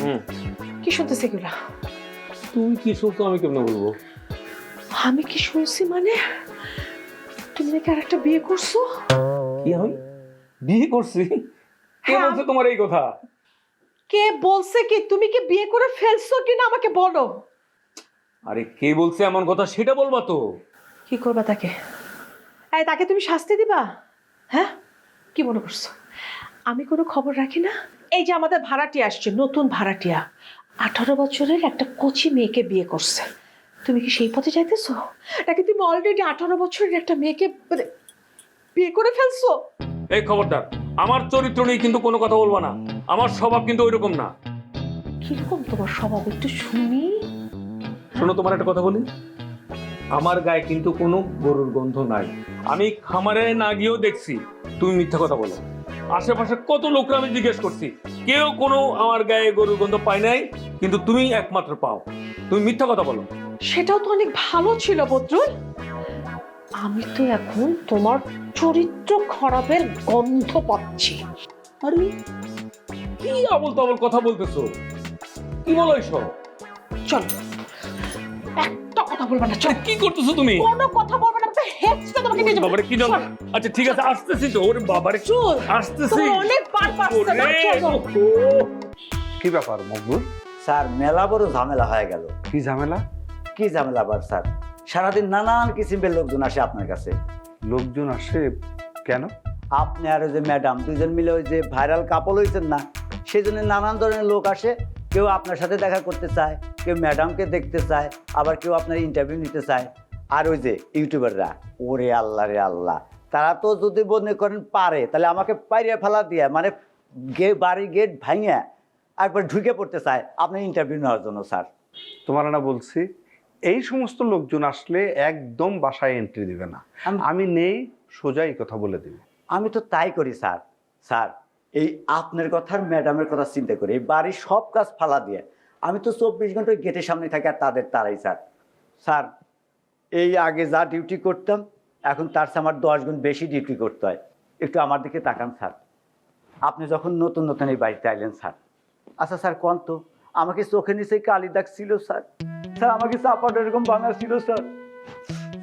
হুম। কি শুনতেছে এগুলা? তুমি কি শুনছো আমি কেমনে বলব? আমি কি শুনছি মানে? তুমি নাকি আর একটা বিয়ে করছ? কি আমি? বিয়ে করছি? কে হ্যাঁ। বলছে তোমার এই কথা? কে বলছে কি? তুমি কি বিয়ে করে ফেলছো কিনা আমাকে বলো। আরে কে বলছে এমন কথা সেটা বলবা তো। কি করবা তাকে? এই তাকে তুমি শাস্তি দিবা? হ্যাঁ? কি মনে করছ? আমি কোনো খবর রাখি না? এই যে আমাদের ভাড়াটিয়া আসছে নতুন ভাড়াটিয়া আঠারো বছরের একটা কচি মেয়েকে বিয়ে করছে। তুমি কি সেই পথে যাইতেছো? নাকি তুমি অলরেডি আঠারো বছরের একটা মেয়েকে মানে বিয়ে করে ফেলছো? এই খবরদার আমার চরিত্র নিয়ে কিন্তু কোনো কথা বলব না। আমার স্বভাব কিন্তু ওইরকম না। কীরকম তোমার স্বভাব একটু শুনি। শোনো তোমার একটা কথা বলি। আমার গায়ে কিন্তু কোনো গরুর গন্ধ নাই। আমি খামারে না গিয়েও দেখছি তুমি মিথ্যা কথা বলো। আশেপাশে কত লোকরা আমি জিজ্ঞেস করছি? কেউ কোনো আমার গায়ে গরুর গন্ধ পায় নাই কিন্তু তুমি একমাত্র পাও। তুমি মিথ্যা কথা বলো। সেটাও তো অনেক ভালো ছিল বদরুল। আমি তো এখন তোমার চরিত্র খারাপের গন্ধ পাচ্ছি। আরে কি আবল তাবল কথা বলতেছো? কি বলো এইসব চলো একটা কথা বলবে না চল। কি করতেছো তুমি? কোনো কথা বলবে না তোমাকে নিয়ে যাব। বাবারে কি জানো আচ্ছা ঠিক আছে আসতেছি তো। ওরে বাবারে চল। আসতেছি। অনেক বার পারছে না ওরে, চলো ওহো। কি ব্যাপার মকবুল? স্যার মেলা বড় ঝামেলা হয়ে গেল। কি ঝামেলা? কি ঝামেলা আবার স্যার? সারাদিন নানান কিসিমের লোকজন আসে আপনার কাছে। লোকজন আসে কেন? আপনি আর ওই যে ম্যাডাম দুজন মিলে ওই যে ভাইরাল কাপল হয়েছেন না সেই জন্য নানান ধরনের লোক আসে। কেউ আপনার সাথে দেখা করতে চায় কেউ ম্যাডামকে দেখতে চায় আবার কেউ আপনার ইন্টারভিউ নিতে চায়। আর ওই যে ইউটিউবাররা ওরে আল্লাহ রে আল্লাহ তারা তো যদি মনে করেন পারে তাহলে আমাকে পাইরে ফেলা দিয়ে মানে গে বাড়ি গেট ভাঙিয়ে একবার ঢুকে পড়তে চায় আপনার ইন্টারভিউ নেওয়ার জন্য স্যার। তোমার না বলছি এই সমস্ত লোকজন আসলে একদম বাসায় এন্ট্রি দিবে না। আমি নেই সোজা এই কথা বলে দিবে। আমি তো তাই করি স্যার। স্যার এই আপনার কথা আর ম্যাডামের কথা চিন্তা করি এই বাড়ির সব কাজ ফালা দিয়ে। আমি তো চব্বিশ ঘণ্টা গেটের সামনে থাকি আর তাদের তারাই স্যার। স্যার এই আগে যা ডিউটি করতাম, এখন তার চেয়ে আমার দশ গুণ বেশি ডিউটি করতে হয়। একটু আমার দিকে তাকান, স্যার। আপনি যখন নতুন নতুন এই বাড়িতে আইলেন, স্যার। আচ্ছা স্যার, কোন তো? আমাকে চোখে নিচে কালি দাগ ছিল, স্যার। স্যার, আমাকে চাপাটা এরকম ভাঙা ছিল, স্যার।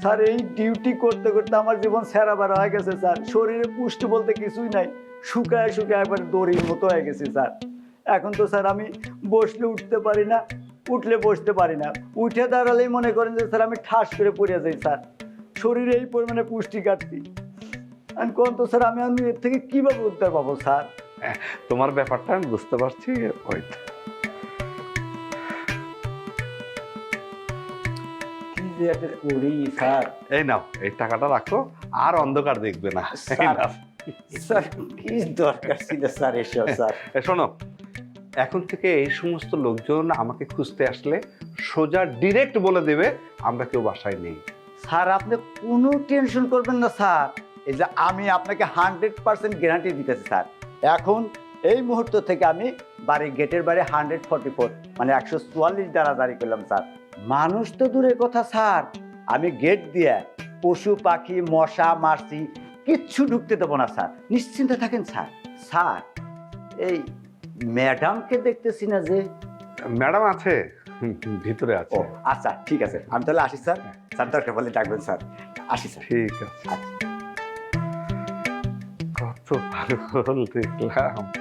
স্যার, এই ডিউটি করতে করতে আমার জীবন সেরা বেড়া হয়ে গেছে, স্যার। শরীরে পুষ্টি বলতে কিছুই নাই। শুকায় শুকায় একবার দড়ির মতো হয়ে গেছে, স্যার। এখন তো, স্যার, আমি বসলে উঠতে পারি না। উঠলে বসতে পারি না। উঠে দাঁড়ালেই মনে করেন যে স্যার আমি ঠাস করে পড়ে যাই স্যার। শরীরে এই পরিমাণে পুষ্টি ঘাটতি। কোন তো স্যার আমি আমি এর থেকে কীভাবে উদ্ধার পাবো স্যার? তোমার ব্যাপারটা আমি বুঝতে পারছি স্যার। এই নাও এই টাকাটা রাখো আর অন্ধকার দেখবে না। স্যার কি দরকার ছিল স্যার এসব স্যার? শোনো এখন থেকে এই সমস্ত লোকজন আমাকে খুঁজতে আসলে সোজা ডিরেক্ট বলে দেবে, আমরা কেউ বাসায় নেই। স্যার, আপনি কোনো টেনশন করবেন না, স্যার। এই যে আমি আপনাকে হান্ড্রেড পার্সেন্ট গ্যারান্টি দিতেছি, স্যার। এখন এই মুহূর্ত থেকে আমি বাড়ির গেটের বাইরে হান্ড্রেড ফর্টি ফোর মানে একশো চুয়াল্লিশ দ্বারা জারি করলাম, স্যার। মানুষ তো দূরের কথা, স্যার। আমি গেট দিয়ে পশু, পাখি, মশা, মাছি, কিচ্ছু ঢুকতে দেবো না, স্যার। নিশ্চিন্তে থাকেন, স্যার। স্যার, এই ম্যাডামকে দেখতেছি না যে। ম্যাডাম আছে ভিতরে আছে। আচ্ছা ঠিক আছে। আমি তাহলে আসি স্যার। স্যার দরকার বলে ডাকবেন স্যার। আসি স্যার। ঠিক আছে। কত ভালো দেখলাম।